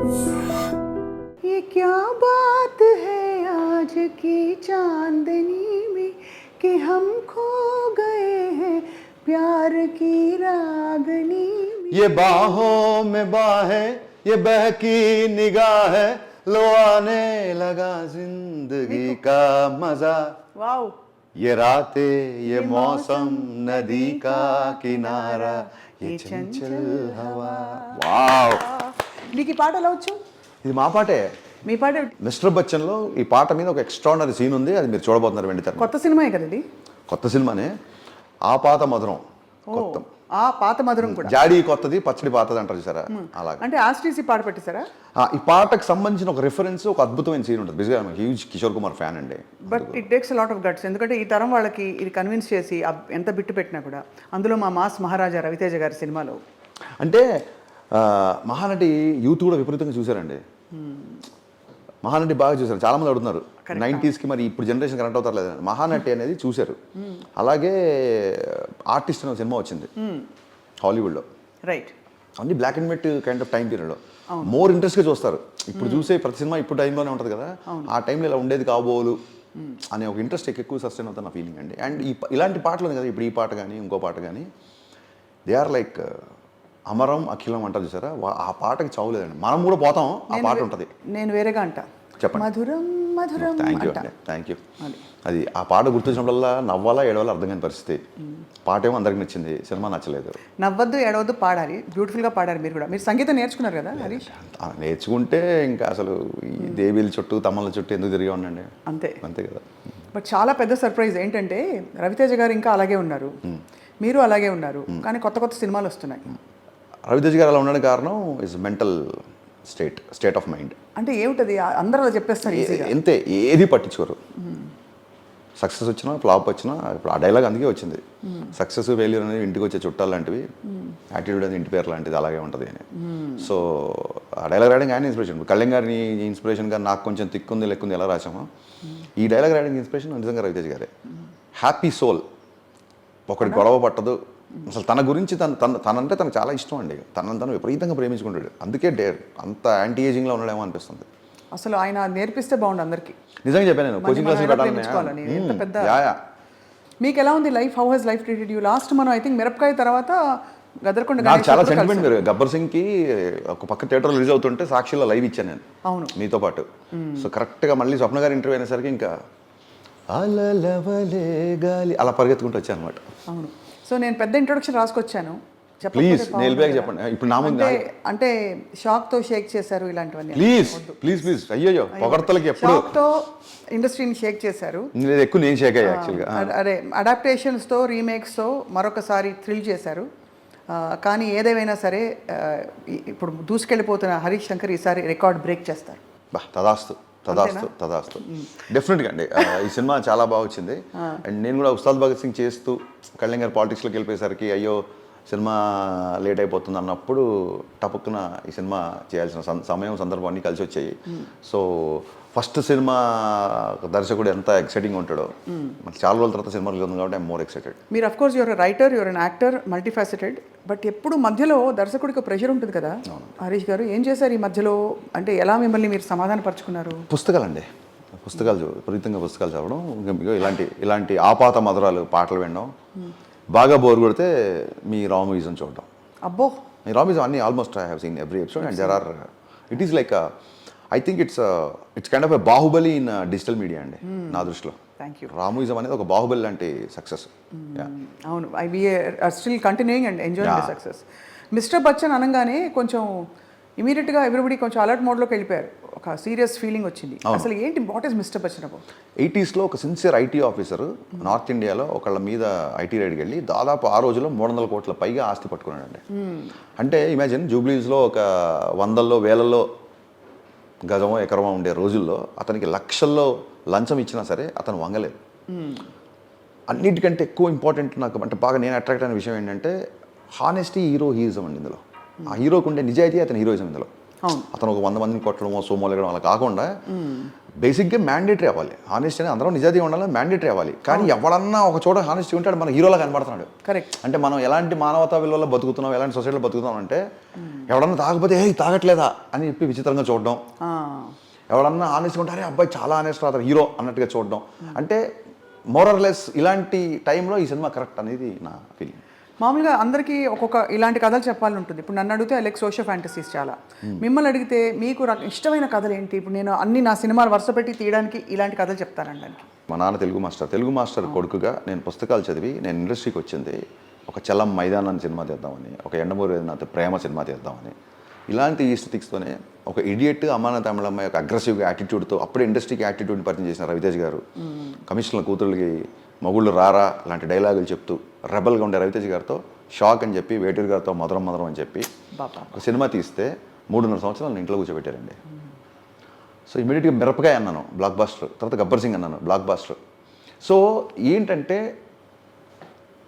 ये क्या बात है आज की चांदनी में कि हम खो गए हैं प्यार की रागनी में? ये बाहों में बाहें ये बहकी निगाह है लो आने लगा ज़िंदगी का मज़ा। वाओ। ये रातें ये मौसम नदी का किनारा ये चंचल हवा। వావ్ నీకు ఈ పాట ఎలా వచ్చు? ఇది మా పాటే. మీ పాట మిస్టర్ బచ్చన్లో ఈ పాట మీద ఒక ఎక్స్ట్రాడనరీ సీన్ ఉంది అది మీరు చూడబోతున్నారు వెండి. కొత్త సినిమాయే కదా ఇది? కొత్త సినిమానే. ఆ పాత మధురం కొత్త. ఆ పాత మధురం కూడా. జాడీ కొత్తది పచ్చడి పాతది అంటారు చూసారా? అలాగా. అంటే ఆస్ట్రీసీ పాట పెట్టేశారా? ఈ పాటకు సంబంధించిన ఒక రిఫరెన్స్ ఒక అద్భుతమైన సీన్ ఉంటుంది. బిజిగా హ్యూజ్ కిషోర్ కుమార్ ఫ్యాన్ అండి. But it takes lot of guts ఎందుకంటే ఈ తరం వాళ్ళకి ఇది కన్విన్స్ చేసి ఎంత బిట్టు పెట్టినా కూడా. అందులో మా మాస్ మహారాజా రవితేజ గారి సినిమాలో. అంటే మహానటి యూత్ కూడా విపరీతంగా చూశారండి. మహానటి బాగా చూశారు. చాలా మంది అడుగుతున్నారు. నైంటీస్కి మరి ఇప్పుడు జనరేషన్ కనెక్ట్ అవుతారు లేదా? మహానటి అనేది చూశారు. అలాగే ఆర్టిస్ట్ అనే సినిమా వచ్చింది. హాలీవుడ్లో. రైట్ అన్ని black and white kind of time పీరియడ్లో మోర్ ఇంట్రెస్ట్గా చూస్తారు. ఇప్పుడు చూసే ప్రతి సినిమా ఇప్పుడు టైంలోనే ఉంటుంది కదా. ఆ టైంలో ఇలా ఉండేది కాబోలు అనే ఒక ఇంట్రెస్ట్ ఎక్కువ సస్టైన్ అవుతుంది నా ఫీలింగ్ అండి. అండ్ ఈ ఇలాంటి పాటలు కదా. ఇప్పుడు ఈ పాట కానీ ఇంకో పాట కానీ దే ఆర్ లైక్ అమరం అఖిలం అంటారు చూసారా? ఆ పాటకి చావులేదండి మనం కూడా పోతాం ఆ పాట ఉంటుంది. నేను వేరేగా అంట. చెప్పండి. మధురం మధురం థ్యాంక్ యూ అండి థ్యాంక్ యూ అది. ఆ పాట గుర్తొచ్చినప్పుడల్లా నవ్వాలా ఏడవాలా అర్థం కాని పరిస్థితి. పాట ఏమో అందరికి నచ్చింది సినిమా నచ్చలేదు. నవ్వద్దు ఏడవద్దు పాడాలి. బ్యూటిఫుల్గా పాడారు మీరు కూడా. మీరు సంగీతం నేర్చుకున్నారు కదా హరీష్? నేర్చుకుంటే ఇంకా అసలు ఈ దేవీల చుట్టూ తమ్మల చుట్టూ ఎందుకు తిరిగి ఉండండి అంతే. అంతే కదా. బట్ చాలా పెద్ద సర్ప్రైజ్ ఏంటంటే రవితేజ గారు ఇంకా అలాగే ఉన్నారు. మీరు అలాగే ఉన్నారు. కానీ కొత్త కొత్త సినిమాలు వస్తున్నాయి. రవితేజ్ గారు అలా ఉండడానికి కారణం is mental state state of mind అంటే ఏమిటది? అందరూ అలా చెప్పేస్తారు ఎంతే ఏది పట్టించుకోరు. సక్సెస్ వచ్చినా ఫ్లాప్ వచ్చినా ఇప్పుడు ఆ డైలాగ్ అందుకే వచ్చింది. సక్సెస్ ఫెయిల్యూర్ అనేది ఇంటికి వచ్చే చుట్టాలు లాంటివి యాటిట్యూడ్ అనేది ఇంటి పేరు లాంటిది అలాగే ఉంటుంది అని. సో ఆ డైలాగ్ రాయడానికి ఆయన ఇన్స్పిరేషన్ కళ్యాణ్ గారిని ఇన్స్పిరేషన్ గారు నాకు కొంచెం తిక్కుంది లెక్కుంది ఎలా రాసామో ఈ డైలాగ్ రాయడానికి ఇన్స్పిరేషన్ నిజంగా రవితేజ్ గారే. హ్యాపీ సోల్ ఒకటి గొడవ పట్టదు అసలు తన గురించి తన తన తనంటే తనకు చాలా ఇష్టం అండి. తనని తను విపరీతంగా ప్రేమించుకుంటాడు. అందుకే డేర్ అంత యాంటీ ఏజింగ్లో ఉన్నాడేమో అనిపిస్తుంది. అసలు ఆయన నేర్పిస్తే బాగుండు అందరికి. నిజంగా చెప్పాను నేను కోచింగ్. పెద్ద- యా. మీకు ఎలా ఉంది life? How has life treated you last మనం ఐ థింక్ మిరపకాయ తర్వాత గదరకొండ నాకు చాలా సెంటిమెంట్ కలిసాం. మీరు గబ్బర్ సింగ్కి ఒక పక్క థియేటర్ రిలీజ్ అవుతుంటే సాక్షిలో లైవ్ ఇచ్చాను నేను. అవును. మీతో పాటు. సో కరెక్ట్గా మళ్ళీ స్వప్న గారి ఇంటర్వ్యూ అయినసరికి ఇంకా అలలవలే గాలి అలా పరిగెత్తుకుంటూ వచ్చాను అనమాట అవును. సో నేను పెద్ద ఇంట్రొడక్షన్ రాసుకొచ్చాను. ప్లీజ్ నేను బ్యాగ్. చెప్పండి. ఇప్పుడు నా ముందు అంటే షాక్తో షేక్ చేశారు ఇలాంటివన్నీ. ప్లీజ్ ప్లీజ్ ప్లీజ్ అయ్యో పొగడతలకి ఎప్పుడు? షాక్తో ఇండస్ట్రీని షేక్ చేశారు. నేను ఎక్కువ నేను షేక్ అయ్యా యాక్చువల్గా అదే అడాప్టేషన్స్తో రీమేక్స్తో మరొకసారి థ్రిల్ చేశారు. కానీ ఏదేమైనా సరే ఇప్పుడు దూసుకెళ్ళిపోతున్న హరీష్ శంకర్ ఈసారి రికార్డ్ బ్రేక్ చేస్తారు. బా తదాస్తు. తదాస్తు తదాస్తు. డెఫినెట్గా అండి. ఈ సినిమా చాలా బాగా వచ్చింది. అండ్ నేను కూడా ఉస్తాద్ భగత్ సింగ్ చేస్తూ కళ్యాణ్ గారు పాలిటిక్స్లోకి వెళ్ళిపోయేసరికి అయ్యో సినిమా లేట్ అయిపోతుంది అన్నప్పుడు టపక్కున ఈ సినిమా చేయాల్సిన సమయం సందర్భం అన్నీ కలిసి వచ్చాయి. సో ఫస్ట్ సినిమా దర్శకుడు ఎంత ఎక్సైటింగ్ ఉంటాడో. మనకి చాలా రోజుల తర్వాత సినిమా రిలీజ్ ఉంది కాబట్టి ఐమ్ మోర్ ఎక్సైటెడ్ మీరు of course your writer your an actor multifaceted but ఎప్పుడు మధ్యలో దర్శకుడికి ప్రెషర్ ఉంటుంది కదా? హరీష్ గారు ఏం చేశారు ఈ మధ్యలో? అంటే ఎలా మిమ్మల్ని మీరు సమాధాన పరుచుకున్నారు పుస్తకాలండి. పుస్తకాలు విపరీతంగా పుస్తకాలు చదవడం ఇలాంటి ఇలాంటి ఆపాత మధురాలు పాటలు వినడం. బాగా బోర్ కొడితే మీ రామూజం చూడడం. అబ్బో! మీ రామూజం అన్ని almost I have seen every episode and there are it is like I think it's it's kind of a Baahubali in digital media అండి నా దృష్టిలో. థ్యాంక్ యూ రామూజం అనేది ఒక బాహుబలి లాంటి సక్సెస్ అవును. I are still continuing and enjoying. Success mister Bachchan అనగానే కొంచెం ఇమీడియట్గా ఎవ్రీబడి కొంచెం అలర్ట్ మోడ్లోకి వెళ్ళిపోయారు. ఒక సీరియస్ ఫీలింగ్ వచ్చింది. అసలు ఏంటి what is mister Bachchan about ఎయిటీస్లో ఒక సిన్సియర్ ఐటీ ఆఫీసర్ నార్త్ ఇండియాలో ఒకళ్ళ మీద ఐటీ రైడ్కి వెళ్ళి దాదాపు ఆ రోజుల్లో మూడు వందల కోట్ల పైగా ఆస్తి పట్టుకున్నాడండి. అంటే ఇమాజిన్ జూబ్లీస్లో ఒక వందల్లో వేలల్లో గజమో ఎకరమో ఉండే రోజుల్లో అతనికి లక్షల్లో లంచం ఇచ్చినా సరే అతను వంగలేదు. అన్నిటికంటే ఎక్కువ ఇంపార్టెంట్ నాకు అంటే బాగా నేను అట్రాక్ట్ అయిన విషయం ఏంటంటే హానెస్టీ హీరో హీరోయిజం అండి ఇందులో. ఆ హీరోకు ఉండే నిజాయితీ అతని హీరోయిజం ఇందులో. అతను ఒక వంద మందిని కొట్టడమో సోమోలు ఎగడం అలా కాకుండా బేసిక్గా మ్యాండేటరీ అవ్వాలి. హానెస్ట్ అని అందరం నిజాయితీ ఉండాలి మ్యాండేటరీ అవ్వాలి. కానీ ఎవడన్నా ఒక చోట హానెస్టీ ఉంటాడు మన హీరోలా కనబడుతున్నాడు. కరెక్ట్. అంటే మనం ఎలాంటి మానవతా విలువల్లో బతుకుతున్నాం ఎలాంటి సొసైటీలో బతుకుతున్నాం అంటే ఎవడన్నా తాగకపోతే ఏ తాగట్లేదా? అని చెప్పి విచిత్రంగా చూడడం. ఎవడన్నా ఆనెస్ట్గా ఉంటే అరే అబ్బాయి చాలా ఆనెస్ట్ అతను హీరో అన్నట్టుగా చూడడం. అంటే మోరర్లెస్ ఇలాంటి టైంలో ఈ సినిమా కరెక్ట్ అనేది నా ఫీలింగ్ మామూలుగా అందరికీ ఒక్కొక్క ఇలాంటి కథలు చెప్పాలని ఉంటుంది ఇప్పుడు నన్ను అడిగితే లైక్ సోషల్ ఫ్యాంటసీస్ చాలా. మిమ్మల్ని అడిగితే మీకు ఇష్టమైన కథలు ఏంటి ఇప్పుడు నేను అన్ని నా సినిమాలు వరుస పెట్టి తీయడానికి ఇలాంటి కథలు చెప్తానండి మా నాన్న తెలుగు మాస్టర్. తెలుగు మాస్టర్ కొడుకుగా నేను పుస్తకాలు చదివి నేను ఇండస్ట్రీకి వచ్చింది. ఒక చలం మైదానం సినిమా తీద్దామని ఒక ఎండమూరి నాతో ప్రేమ సినిమా తీద్దామని. ఇలాంటి ఈస్థితిక్స్తోనే ఒక ఇడియట్ అమ్మాన తమిళమ్మ యొక్క అగ్రెసివ్గా యాటిట్యూడ్తో అప్పుడే ఇండస్ట్రీకి యాటిట్యూడ్ని పరిచయం చేసిన రవితేజ్ గారు. కమిషనర్ కూతురులకి మొగుళ్ళు రారా లాంటి డైలాగులు చెప్తూ రెబల్గా ఉండే రవితేజ్ గారితో షాక్ అని చెప్పి వేటూరు గారితో మధురం మధురం అని చెప్పి ఒక సినిమా తీస్తే మూడున్నర సంవత్సరాలు ఇంట్లో కూర్చోబెట్టారండి. సో ఇమీడియట్గా మిరపకాయ అన్నాను బ్లాక్ బాస్టర్ తర్వాత గబ్బర్ సింగ్ అన్నాను బ్లాక్ బాస్టర్ సో ఏంటంటే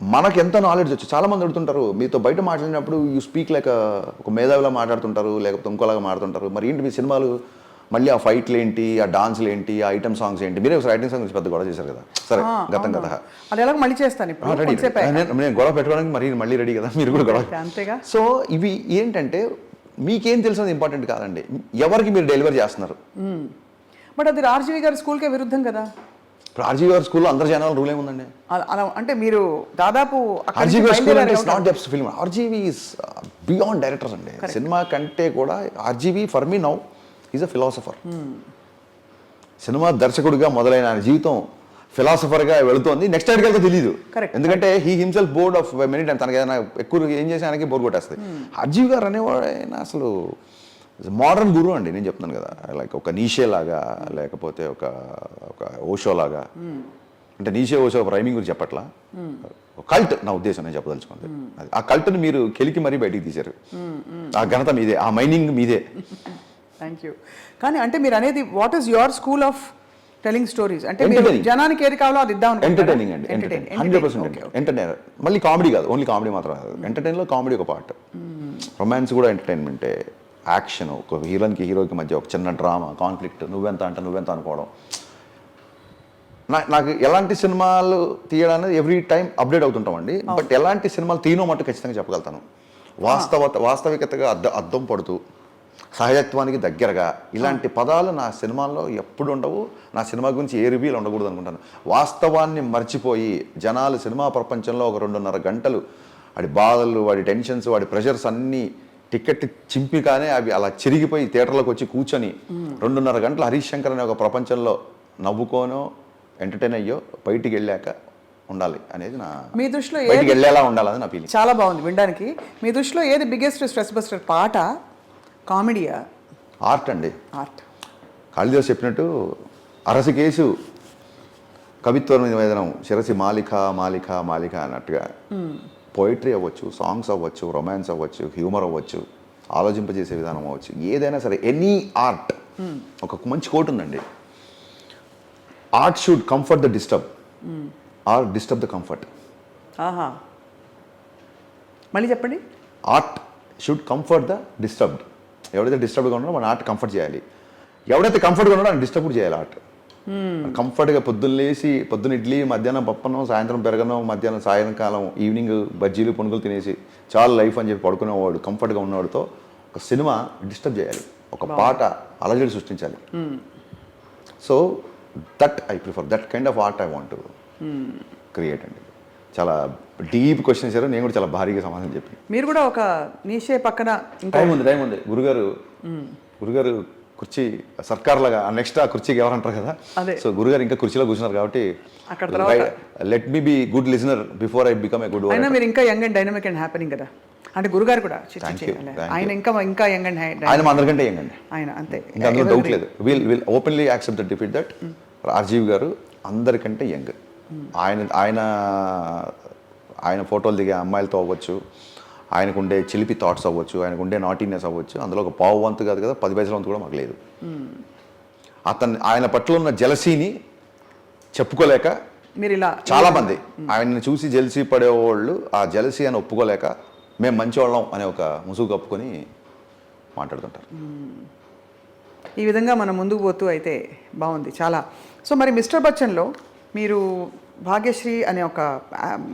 మనకు ఎంత నాలెడ్జ్ వచ్చు. చాలామంది అడుగుతుంటారు మీతో బయట మాట్లాడినప్పుడు యూ స్పీక్ లైక్ ఒక మేధావిలా మాట్లాడుతుంటారు లేకపోతే ఇంకోలాగా మాట్లాడుతుంటారు. మరి ఏంటి మీ సినిమాలు? మళ్ళీ ఆ ఫైట్లు ఏంటి ఆ డాన్స్లు ఏంటి ఆ ఐటమ్ సాంగ్స్ ఏంటి మీరే ఒకసారి ఐటమ్ సాంగ్స్ పెద్ద గొడవ చేశారు కదా. సరే గతం కదా అది ఎలాగో మళ్ళీ చేస్తాను. నేను గొడవ పెట్టుకోవడానికి మరి మళ్ళీ రెడీ కదా? మీరు కూడా గొడవ అంతేగా. సో ఇవి ఏంటంటే మీకేం తెలిసినది ఇంపార్టెంట్ కాదండి. ఎవరికి మీరు డెలివరీ చేస్తున్నారు? బట్ అది రాజీవి గారి స్కూల్కే విరుద్ధం కదా. ఇప్పుడు గారి స్కూల్లో అందరు జనాలు రూల్ ఏముందండి? అలా- అంటే మీరు దాదాపు అక్కడి ఆర్జీ నుంచి గారి స్కూల్ అంటే బయలుదేరారు it's not just film RGV beyond directors అండి. సినిమా కంటే కూడా RGV for me now is a philosopher cinema దర్శకుడిగా మొదలైన ఆయన జీవితం ఫిలాసఫర్గా వెళుతోంది. నెక్స్ట్ ఎక్కడికి వెళ్తే తెలియదు. ఎందుకంటే he himself bored of many time తనకి ఏదైనా ఎక్కువ ఏం చేసి ఆయనకి బోర్ కొట్టేస్తుంది. అర్జీవ్ గారు అనేవాడు ఆయన అసలు మోడర్న్ గురువు అండి. నేను చెప్తున్నాను కదా. లైక్ ఒక నీషే లాగా లేకపోతే ఒక ఒక ఓషో లాగా. అంటే నీషే ఓషో రైమింగ్ గురించి చెప్పట్లా? కల్ట్ నా ఉద్దేశం నేను చెప్పదలుచుకుంది. అది ఆ కల్ట్ని మీరు కెలికి మరీ బయటికి తీశారు. ఆ ఘనత మీదే ఆ మైనింగ్ మీదే. థ్యాంక్ యూ కానీ అంటే మీరు అనేది what is your school of telling stories అంటే మీరు. జనానికి ఏది కావాలో అది ఇద్దాం ఎంటర్టైనింగ్ అండి హండ్రెడ్ పర్సెంట్ ఎంటర్టైనర్ మళ్ళీ కామెడీ కాదు ఓన్లీ కామెడీ మాత్రం కాదు. ఎంటర్టైన్లో కామెడీ ఒక పార్ట్ రొమాన్స్ కూడా ఎంటర్టైన్మెంటే యాక్షన్ ఒక హీరోయిన్కి హీరోకి మధ్య ఒక చిన్న డ్రామా కాన్ఫ్లిక్ట్ నువ్వెంత అంటే నువ్వెంత అనుకోవడం. నాకు ఎలాంటి సినిమాలు తీయడానికి ఎవ్రీ టైం అప్డేట్ అవుతుంటామండి బట్ ఎలాంటి సినిమాలు తీయనో మట్టు ఖచ్చితంగా చెప్పగలుగుతాను. వాస్తవత వాస్తవికతగా అద్ద అద్దం పడుతూ సహజత్వానికి దగ్గరగా ఇలాంటి పదాలు నా సినిమాల్లో ఎప్పుడు ఉండవు. నా సినిమా గురించి ఏ రివ్యూలు ఉండకూడదు అనుకుంటాను. వాస్తవాన్ని మర్చిపోయి జనాలు సినిమా ప్రపంచంలో ఒక రెండున్నర గంటలు వాడి బాధలు వాడి టెన్షన్స్ వాడి ప్రెషర్స్ అన్నీ టికెట్ చింపిగానే అవి అలా చిరిగిపోయి థియేటర్లోకి వచ్చి కూర్చొని రెండున్నర గంటలు హరీష్ శంకర్ అనే ఒక ప్రపంచంలో నవ్వుకోనో ఎంటర్టైన్ అయ్యో బయటికి వెళ్ళాక ఉండాలి అనేది నా మీ దృష్టిలో బయటికి ఏది వెళ్ళేలా ఉండాలని నా ఫీలింగ్ చాలా బాగుంది వినడానికి. మీ దృష్టిలో ఏది బిగ్గెస్ట్ స్ట్రెస్ బస్టర్ పాట? కామెడీయా? ఆర్ట్ అండి. ఆర్ట్ కాళిదాస్ చెప్పినట్టు అరసి కేసు కవిత్వ నివేదనం శిరసి మాలిక మాలిక మాలిక అన్నట్టుగా పోయిటరీ అవ్వచ్చు సాంగ్స్ అవ్వచ్చు రొమాన్స్ అవ్వచ్చు హ్యూమర్ అవ్వచ్చు ఆలోచింపజేసే విధానం అవ్వచ్చు ఏదైనా సరే ఎనీ ఆర్ట్ ఒక మంచి కోట్ ఉందండి. Art should comfort the disturb or disturb the comfort మళ్ళీ చెప్పండి. Art should comfort the disturbed ఎవడైతే డిస్టర్బ్గా ఉన్నాడో మన ఆర్ట్ కంఫర్ట్ చేయాలి. ఎవడైతే కంఫర్ట్గా ఉన్నాడో ఆయన డిస్టర్బ్ చేయాలి ఆర్ట్ కంఫర్ట్గా పొద్దున్న లేచి పొద్దున్న ఇడ్లీ మధ్యాహ్నం పప్పనం సాయంత్రం పెరగనం మధ్యాహ్నం సాయంకాలం ఈవినింగ్ బజ్జీలు పునుగులు తినేసి చాలా లైఫ్ అని చెప్పి పడుకునేవాడు కంఫర్ట్గా ఉన్నవాడితో ఒక సినిమా డిస్టర్బ్ చేయాలి. ఒక పాట అలజడి సృష్టించాలి. So that I prefer that kind of art I want create అండి. చాలా డీప్ క్వశ్చన్ ఇచ్చారు. నేను కూడా చాలా భారీగా సమాధానం చెప్పి మీరు కూడా ఒక నీషే పక్కన టైం ఉంది టైం ఉంది. గురుగారు గురుగారు కుర్చీ సర్కార్ లాగా నెక్స్ట్ ఆ కుర్చీకి ఎవరంటారు కదా. సో గురుగారు ఇంకా కుర్చీలో కూర్చున్నారు కాబట్టి let me be good listener before I become a good అయినా మీరు ఇంకా young and dynamic and happening కదా? అంటే గురుగారు కూడా ఆయన ఇంకా ఇంకా యంగ్ అండ్ ఆయన అందరికంటే ఏంటండి ఆయన అంతే. ఇంకా అందులో డౌట్ లేదు. Will will openly accept the defeat that Rajeev garu అందరికంటే యంగ్ ఆయన ఆయన ఆయన ఫోటోలు దిగే అమ్మాయిలతో అవ్వచ్చు ఆయనకు ఉండే చిలిపి థాట్స్ అవ్వచ్చు ఆయనకు ఉండే నాటీనెస్ అవ్వచ్చు అందులో ఒక పావు వంతు కాదు కదా పది పైసల వంతు కూడా మాకు లేదు. అతను ఆయన పట్ల ఉన్న జలసీని చెప్పుకోలేక మీరు ఇలా చాలా మంది ఆయన్ని చూసి జెలసీ పడేవాళ్ళు ఆ జెలసీ అని ఒప్పుకోలేక మేము మంచివాళ్ళం అనే ఒక ముసుగు కప్పుకొని మాట్లాడుతుంటారు. ఈ విధంగా మనం ముందుకు పోతూ అయితే బాగుంది చాలా. సో మరి మిస్టర్ బచ్చన్లో మీరు భాగ్యశ్రీ అనే ఒక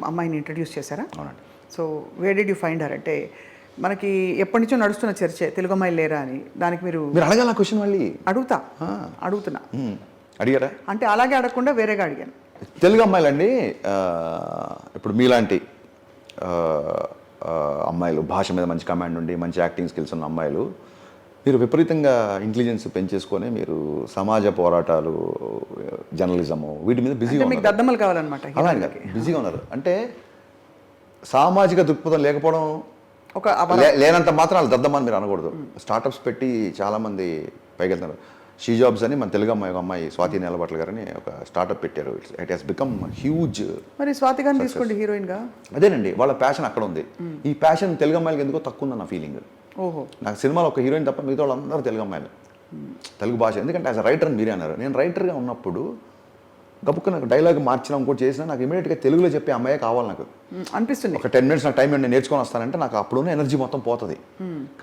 అమ్మాయిని ఇంట్రడ్యూస్ చేశారా? అవునండి. So way did you find her అంటే మనకి ఎప్పటి నుంచో నడుస్తున్న చర్చే తెలుగు అమ్మాయిలు లేరా అని. దానికి మీరు మీరు అడగాల క్వశ్చన్ మళ్ళీ. అడుగుతా. అడుగుతున్నా. అడిగారా? అంటే అలాగే అడగకుండా వేరేగా అడిగాను. తెలుగు అమ్మాయిలండి ఇప్పుడు మీలాంటి అమ్మాయిలు భాష మీద మంచి కమాండ్ ఉండి మంచి యాక్టింగ్ స్కిల్స్ ఉన్న అమ్మాయిలు మీరు విపరీతంగా ఇంటెలిజెన్స్ పెంచేసుకొని మీరు సమాజ పోరాటాలు జర్నలిజము వీటి మీద బిజీగా మీకు ఉన్నారు. దద్దమ్మలు కావాలన్నమాట అలాగే బిజీగా ఉన్నారు. అంటే సామాజిక దృక్పథం లేకపోవడం ఒక లేనంత మాత్రం వాళ్ళు దద్దమ్మని మీరు అనకూడదు. స్టార్టప్స్ పెట్టి చాలామంది పైకి వెళ్తున్నారు షీ జాబ్స్ అని మన తెలుగు అమ్మాయి ఒక అమ్మాయి స్వాతి నిలబట్ల గారని ఒక స్టార్టప్ పెట్టారు. ఇట్ హెస్ బికమ్ హ్యూజ్ మరి స్వాతి గారిని తీసుకోండి హీరోయిన్గా. అదేనండి వాళ్ళ ప్యాషన్ అక్కడ ఉంది. ఈ ప్యాషన్ తెలుగు అమ్మాయిలకి ఎందుకో తక్కువ ఉందన్న ఫీలింగ్. ఓహో. నాకు సినిమాలో ఒక హీరోయిన్ తప్ప మిగతా వాళ్ళందరూ తెలుగు అమ్మాయిలు. తెలుగు భాష. ఎందుకంటే యాజ్ అ రైటర్ మీరే అన్నారు. నేను రైటర్గా ఉన్నప్పుడు గబుక్కు నాకు డైలాగ్ మార్చినా ఇంకోటి చేసినా నాకు ఇమీడియట్గా తెలుగులో చెప్పే అమ్మాయే కావాలి నాకు. అనిపిస్తుంది. ఒక టెన్ మినిట్స్ నాకు టైం నేను నేర్చుకొని వస్తానంటే నాకు అప్పుడున్న ఎనర్జీ మొత్తం పోతుంది.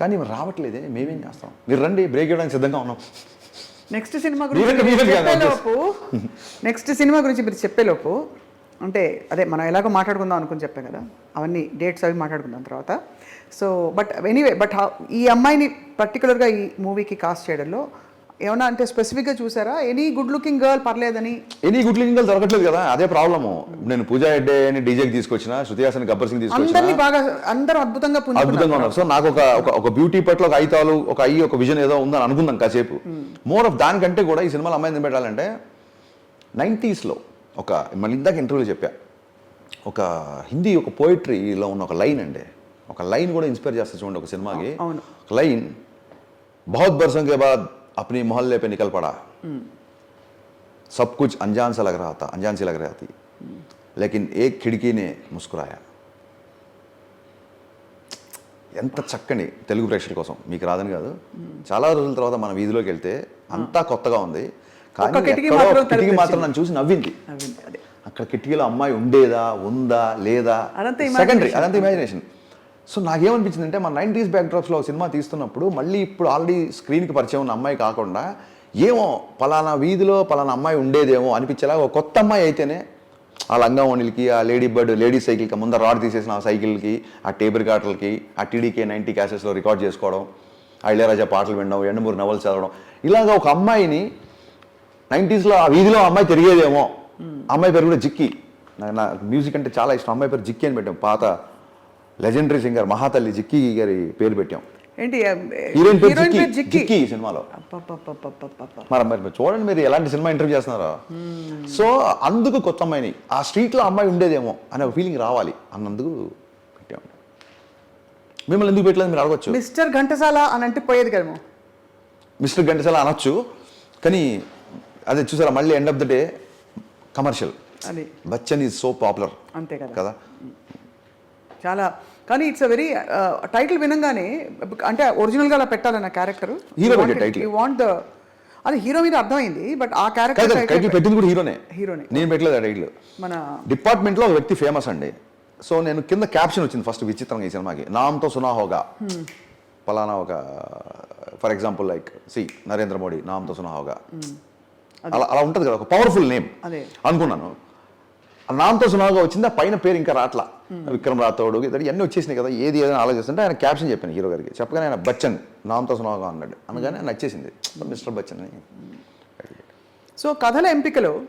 కానీ రావట్లేదే మేమేం చేస్తాం? మీరు రండి బ్రేక్ ఇవ్వడానికి సిద్ధంగా ఉన్నాం. నెక్స్ట్ సినిమా గురించి నెక్స్ట్ సినిమా గురించి మీరు చెప్పేలోపు అంటే అదే మనం ఎలాగో మాట్లాడుకుందాం అనుకుని చెప్పే కదా అవన్నీ డేట్స్ అవి మాట్లాడుకుందాం తర్వాత. సో బట్ ఎనీవే బట్ ఈ అమ్మాయిని పర్టికులర్గా ఈ మూవీకి కాస్ట్ చేయడంలో ఏమన్నా అంటే స్పెసిఫిక్గా చూసారా? ఎనీ గుడ్ లుకింగ్ గర్ల్ పర్లేదని? ఎనీ గుడ్ లింక్ దొరకట్లేదు కదా అదే ప్రాబ్లము నేను పూజా హెడ్డే అని డీజేకి తీసుకొచ్చిన శృతి హాసన్ గబ్బర్ సింగ్ తీసుకొచ్చిన. బాగా అందరూ అద్భుతంగా అద్భుతంగా ఉన్నారు. సో నాకు ఒక ఒక బ్యూటీ పట్ల ఒక ఐతాలు ఒక ఐ ఒక విజన్ ఏదో ఉందని అనుకుందాం కాసేపు. మోర్ ఆఫ్ దానికంటే కూడా ఈ సినిమాలో అమ్మాయిని పెట్టాలంటే నైంటీస్లో ఒక మళ్ళీ ఇందాక ఇంటర్వ్యూలో చెప్పా ఒక హిందీ ఒక పోయిటరీలో ఉన్న ఒక లైన్ అండి ఒక లైన్ కూడా ఇన్స్పైర్ చేస్తా చూడండి ఒక సినిమాకి అవును. లైన్ बहुत बरसों के बाद अपनी मोहल्ले पे निकल पड़ा सब कुछ अनजान सा लग रहा था अनजान सी लग रही थी लेकिन एक खिड़की ने मुस्कुराया ఎంత చక్కని తెలుగు ప్రేక్షకుల కోసం మీకు రాదని కాదు చాలా రోజుల తర్వాత మన వీధిలోకి వెళ్తే అంతా కొత్తగా ఉంది కానీ కిటికీ మాత్రం ఒక నన్ను చూసి నవ్వింది. అక్కడ కిటికీలో అమ్మాయి ఉండేదా ఉందా లేదా? సెకండరీ. అదంతా ఇమాజినేషన్ సో నాకేమనిపించింది అంటే మన నైంటీస్ బ్యాక్డ్రాప్స్లో సినిమా తీస్తున్నప్పుడు మళ్ళీ ఇప్పుడు ఆల్రెడీ స్క్రీన్కి పరిచయం ఉన్న అమ్మాయి కాకుండా ఏమో పలానా వీధిలో పలానా అమ్మాయి ఉండేదేమో అనిపించేలా ఒక కొత్త అమ్మాయి అయితేనే ఆ లంగావణిలకి ఆ లేడీ బర్డ్ లేడీ సైకిల్కి ముందర రాడ్ తీసేసిన ఆ సైకిల్కి ఆ టేబుల్ కాటలకి ఆ టీడీకే నైంటీ క్యాసెస్లో రికార్డ్ చేసుకోవడం ఆ ఇళయరాజా పాటలు వినడం ఎండమూరి నవలు చదవడం ఇలాగ ఒక అమ్మాయిని నైంటీస్లో ఆ వీధిలో అమ్మాయి తిరిగేదేమో. అమ్మాయి పేరు కూడా జిక్కి. నా మ్యూజిక్ అంటే చాలా ఇష్టం. అమ్మాయి పేరు జిక్కి అని పెట్టాం. పాత లెజెండరీ సింగర్ మహాతల్లి జిక్కి గారి పేరు పెట్టాం. ఏంటి హీరోయిన్ పేరు జిక్కి. జిక్కి. సినిమాలో. మరి మరి చూడండి మీరు ఎలాంటి సినిమా ఇంటర్వ్యూ చేస్తున్నారో. సో అందుకు కొత్త అమ్మాయిని. ఆ స్ట్రీట్లో అమ్మాయి ఉండేదేమో అనే ఒక ఫీలింగ్ రావాలి అన్నందుకు పెట్టాం. మిమ్మల్ని ఎందుకు పెట్టలేదు మీరు అడగచ్చు? మిస్టర్ ఘంటసాల అని అంటే పోయేది కదేమో మిస్టర్ ఘంటసాల అనొచ్చు. కానీ అదే చూసారా మళ్ళీ end of the day commercial అది. బచ్చన్ ఈజ్ సో పాపులర్ అంతే కదా. కదా? చాలా. కానీ ఇట్స్ అ వెరీ టైటిల్ వినంగానే అంటే ఒరిజినల్గా అలా పెట్టాలన్న క్యారెక్టర్ పెట్టే title. యూ వాంట్ ద అది హీరో మీద అర్థమైంది బట్ ఆ క్యారెక్టర్ టైటిల్ పెట్టింది కూడా హీరోనే హీరోనే నేను పెట్టలేదు ఆ టైటిల్ మన డిపార్ట్మెంట్లో ఒక వ్యక్తి ఫేమస్ అండి. సో నేను కింద క్యాప్షన్ వచ్చింది ఫస్ట్ విచిత్రంగా ఈ సినిమాకి. నామ్తో సునా హోగా. పలానా ఒక for example like C Narendra Modi నామ్తో సునా హోగా. అలా అలా ఉంటుంది కదా ఒక పవర్ఫుల్ నేమ్ అదే. అనుకున్నాను. ఆ నామ్తో సునాగా వచ్చింది ఆ పైన పేరు ఇంకా రాట్లా. విక్రమ్ రాథోడు ఇతడు ఇవన్నీ వచ్చేసినాయి కదా ఏది ఏదైనా ఆలోచిస్తుంటే ఆయన క్యాప్షన్ చెప్పాను హీరో గారికి. చెప్పగానే ఆయన బచ్చన్ నామ్తో సునాగా అన్నాడు. అనగానే ఆయన నచ్చేసింది. మిస్టర్ బచ్చన్ అని. సో కథల ఎంపికలో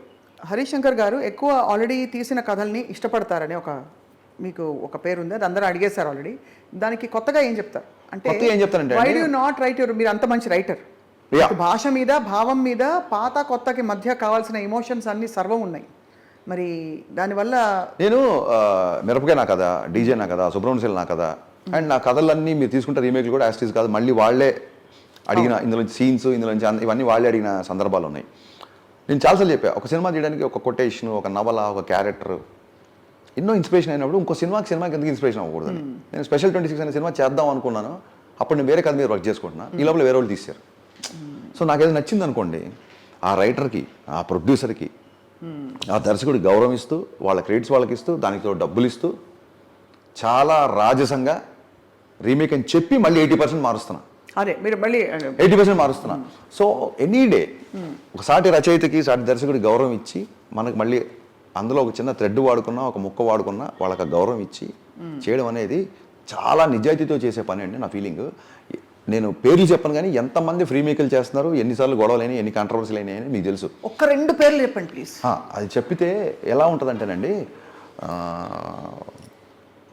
హరీష్ శంకర్ గారు ఎక్కువ ఆల్రెడీ తీసిన కథల్ని ఇష్టపడతారని ఒక మీకు ఒక పేరు ఉంది అది అందరూ అడిగేశారు ఆల్రెడీ దానికి కొత్తగా ఏం చెప్తారు? అంటే ఏం చెప్తానంటే why do not write your మీరు అంత మంచి రైటర్. భాష మీద భావం మీద పాత కొత్తకి మధ్య కావాల్సిన ఎమోషన్స్ అన్ని సర్వం ఉన్నాయి. మరి దానివల్ల నేను మిరపకాయ నా కథ డీజే నా కథ సుబ్రహ్మణ్యం నా కథ. అండ్ నా కథలన్నీ మీరు తీసుకుంటే రీమేక్లు కూడా యాస్టీస్ కాదు. మళ్ళీ వాళ్ళే అడిగిన ఇందులో సీన్స్ ఇందులో ఇవన్నీ వాళ్ళే అడిగిన సందర్భాలు ఉన్నాయి. నేను చాలాసార్లు చెప్పా ఒక సినిమా తీయడానికి ఒక కొటేషన్ ఒక నవల ఒక క్యారెక్టర్ ఎన్నో ఇన్స్పిరేషన్ అయినప్పుడు ఇంకో సినిమాకి సినిమాకి ఎందుకు ఇన్స్పిరేషన్ అవ్వకూడదు నేను స్పెషల్ ట్వంటీ సిక్స్ అనే సినిమా చేద్దాం అనుకున్నాను. అప్పుడు నేను వేరే కథ మీద వర్క్ చేసుకుంటున్నా. ఈ లోపల వేరే వాళ్ళు తీశారు. సో నాకు ఏదో నచ్చింది అనుకోండి ఆ రైటర్కి ఆ ప్రొడ్యూసర్కి ఆ దర్శకుడికి గౌరవం ఇస్తూ వాళ్ళ క్రెడిట్స్ వాళ్ళకి ఇస్తూ దానికి డబ్బులు ఇస్తూ చాలా రాజసంగా రీమేక్ అని చెప్పి మళ్ళీ ఎయిటీ పర్సెంట్ మారుస్తున్నా. అదే మీరు మళ్ళీ ఎయిటీ పర్సెంట్ మారుస్తున్నా. సో ఎనీ డే ఒక సాటి రచయితకి సాటి దర్శకుడికి గౌరవం ఇచ్చి మనకు మళ్ళీ అందులో ఒక చిన్న థ్రెడ్ వాడుకున్నా ఒక ముక్క వాడుకున్నా వాళ్ళకి గౌరవం ఇచ్చి చేయడం అనేది చాలా నిజాయితీతో చేసే పని అండి నా ఫీలింగ్ నేను పేర్లు చెప్పను కానీ ఎంతమంది ఫ్రీ మేకలు చేస్తున్నారు ఎన్నిసార్లు గొడవలైనా ఎన్ని కాంట్రవర్సీలు అయినాయని మీకు తెలుసు. ఒక్క రెండు పేర్లు చెప్పండి ప్లీజ్. అది చెప్పితే ఎలా ఉంటుందంటేనండి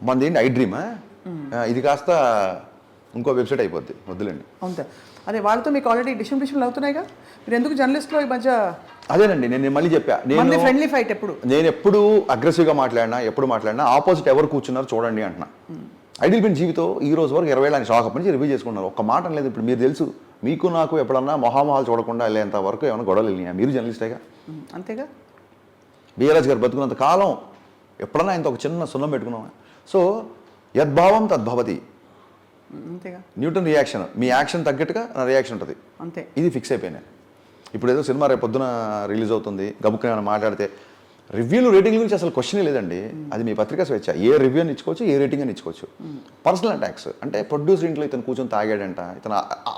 మనది ఏంటి ఐ డ్రీమా ఇది కాస్త ఇంకో వెబ్సైట్ అయిపోద్ది వద్దులేండి. అంతే అదే వాళ్ళతో మీకు ఆల్రెడీ డిస్ట్రిబ్యూషన్లు అవుతున్నాయిగా? మీరు ఎందుకు జర్నలిస్ట్లో ఈ మధ్య అదేనండి నేను మళ్ళీ చెప్పా నేను ఫ్రెండ్లీ ఫైట్ ఎప్పుడు? నేను ఎప్పుడు అగ్రెసివ్గా మాట్లాడినా ఎప్పుడు మాట్లాడినా ఆపోజిట్ ఎవరు కూర్చున్నారు చూడండి అంటున్నా. ఐడియల్ పిన్ జీవితం ఈ రోజు వరకు ఇరవై ఏళ్ళని షాక్ అప్పటి నుంచి రివ్యూ చేసుకున్నారు. ఒక్క మాట లేదు ఇప్పుడు మీరు తెలుసు మీకు నాకు ఎప్పుడన్నా మొహామొహాలు చూడకుండా వెళ్ళేంత వరకు ఏమైనా గొడవలు వెళ్ళినాయా? మీరు జర్నలిస్టేగా అంతేగా? బీఆర్ఎస్ గారు బతుకున్నంత కాలం ఎప్పుడన్నా ఆయనతో ఒక చిన్న సున్నం పెట్టుకున్నామా? సో యద్భావం తద్భవతి. అంతేగా? Newton reaction. మీ యాక్షన్ తగ్గట్టుగా నా రియాక్షన్ ఉంటుంది. అంతే. ఇది ఫిక్స్ అయిపోయినా ఇప్పుడు ఏదో సినిమా రేపు పొద్దున రిలీజ్ అవుతుంది. గబుక్కుని ఏమైనా మాట్లాడితే రివ్యూలు రేటింగ్ గురించి అసలు క్వశ్చనే లేదండి. అది మీ పత్రిక స్వేచ్ఛ. ఏ రివ్యూ అని ఇచ్చుకోవచ్చు ఏ రేటింగ్ అని ఇచ్చుకోవచ్చు. పర్సనల్ అటాక్స్ అంటే ప్రొడ్యూసర్ ఇంట్లో ఇతను కూర్చొని తాగాడంట. ఇతను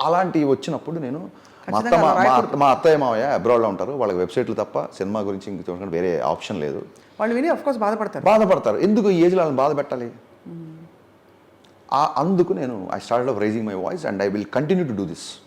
అలాంటివి వచ్చినప్పుడు నేను మా అత్త మా- మా అత్త- మా అత్తయ్య మావయ్య అబ్రాడ్లో ఉంటారు. వాళ్ళకి వెబ్సైట్లు తప్ప సినిమా గురించి ఇంక వేరే ఆప్షన్ లేదు. వాళ్ళు విని అఫ్ కోర్స్ బాధపడతారు. బాధపడతారు. ఎందుకు ఈ ఏజ్లో వాళ్ళని బాధ పెట్టాలి? ఆ అందుకు నేను I start of raising my voice and I will continue to do this